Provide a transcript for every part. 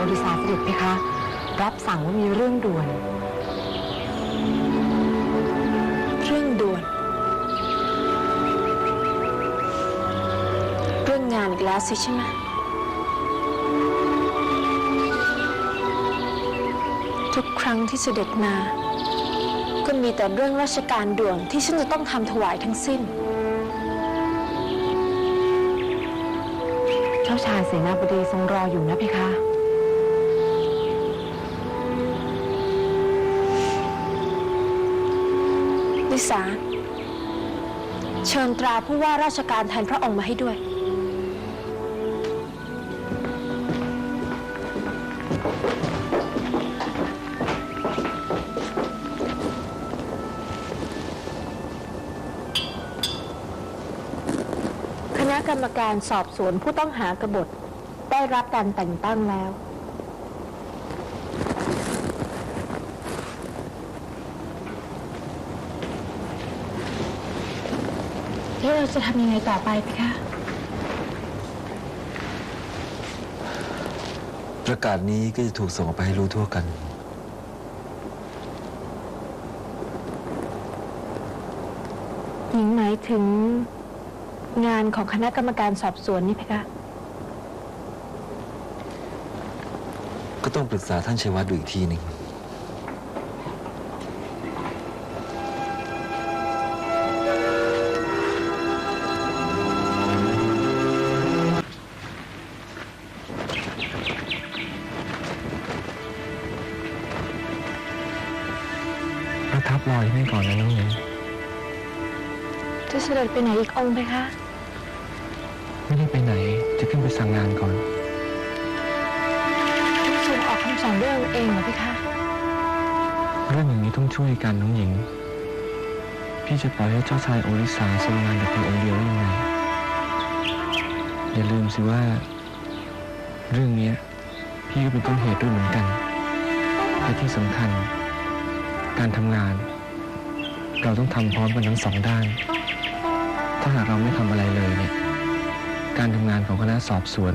ด็จเพคะ รับสั่งว่ามีเรื่องด่วน เรื่องด่วน เรื่องงานอีกแล้วสิใช่ไหมทุกครั้งที่เสด็จมา ก็มีแต่เรื่องราชการด่วนที่ฉันจะต้องทำถวายทั้งสิ้น เจ้าชายเสนาบดีทรงรออยู่นะเพคะ ลิสา เชิญตราผู้ว่าราชการแทนพระองค์มาให้ด้วย คณะกรรมการสอบสวนผู้ต้องหากบฏได้รับการแต่งตั้งแล้ว แล้ว เราจะทำยังไงต่อไปพี่คะประกาศนี้ก็จะถูกส่งออกไปให้รู้ทั่วกัน หญิงหมายถึงงานของคณะกรรมการสอบสวนนี่พี่คะ ก็ต้องปรึกษาท่านชัยวัฒน์ดูอีกทีหนึ่ง ระทับรอที่นี่ก่อนนะน้องหญิงจะเสด็จไปไหนอีกองค์ไหมคะ ไม่ได้ไปไหน จะขึ้นไปสั่งงานก่อนท่านทรงออกคำสั่งด้วยองค์เองเหรอพี่คะ เรื่องอย่างนี้ต้องช่วยกันน้องหญิง พี่จะปล่อยให้เจ้าชายโอริสาทรงงานแต่เพียงองค์เดียวได้ยังไง อย่าลืมสิว่า เรื่องเนี้ยพี่ก็เป็นต้นเหตุด้วยเหมือนกัน และที่สำคัญ การทำงาน เราต้องทำพร้อมกันทั้งสองด้าน ถ้าหากเราไม่ทำอะไรเลยเนี่ย การทำงานของคณะสอบสวน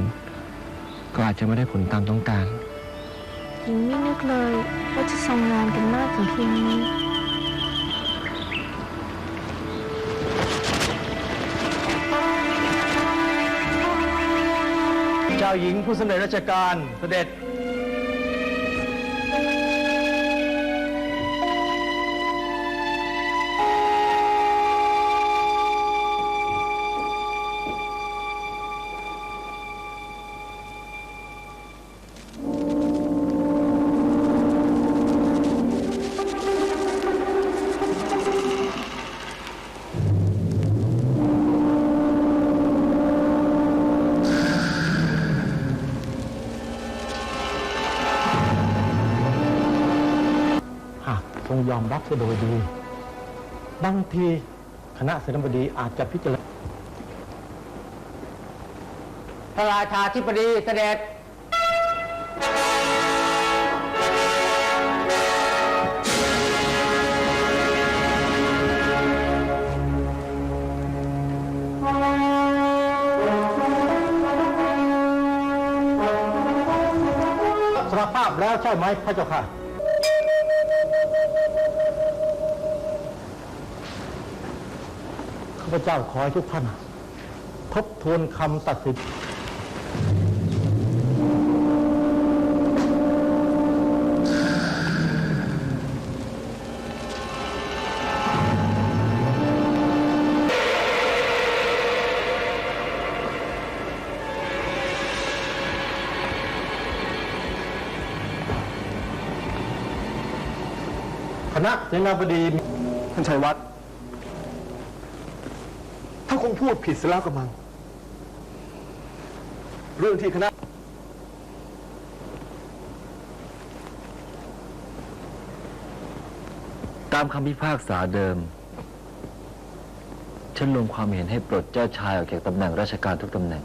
ก็อาจจะไม่ได้ผลตามต้องการ หญิงไม่นึกเลยว่าจะทรงงานกันมากถึงเพียงนี้ เจ้าหญิงผู้สำเร็จราชการเสด็จ งยอมรับเสียโดยดี บางทีคณะเสนาบดีอาจจะพิจารณาพระราชาธิบดีเสด็จสารภาพแล้วใช่ไหมพระเจ้าค่ะ พเจ้าขอให้ทุกท่าน ทบทวนคำตัดสินคณะเสนาบดีท่านชัยวัฒน์ คงพูดผิดเสียแล้วกระมัง เรื่องที่คณะตามคำพิพากษาเดิม ฉันลงความเห็นให้ปลดเจ้าชายออกจากตำแหน่งราชการทุกตำแหน่ง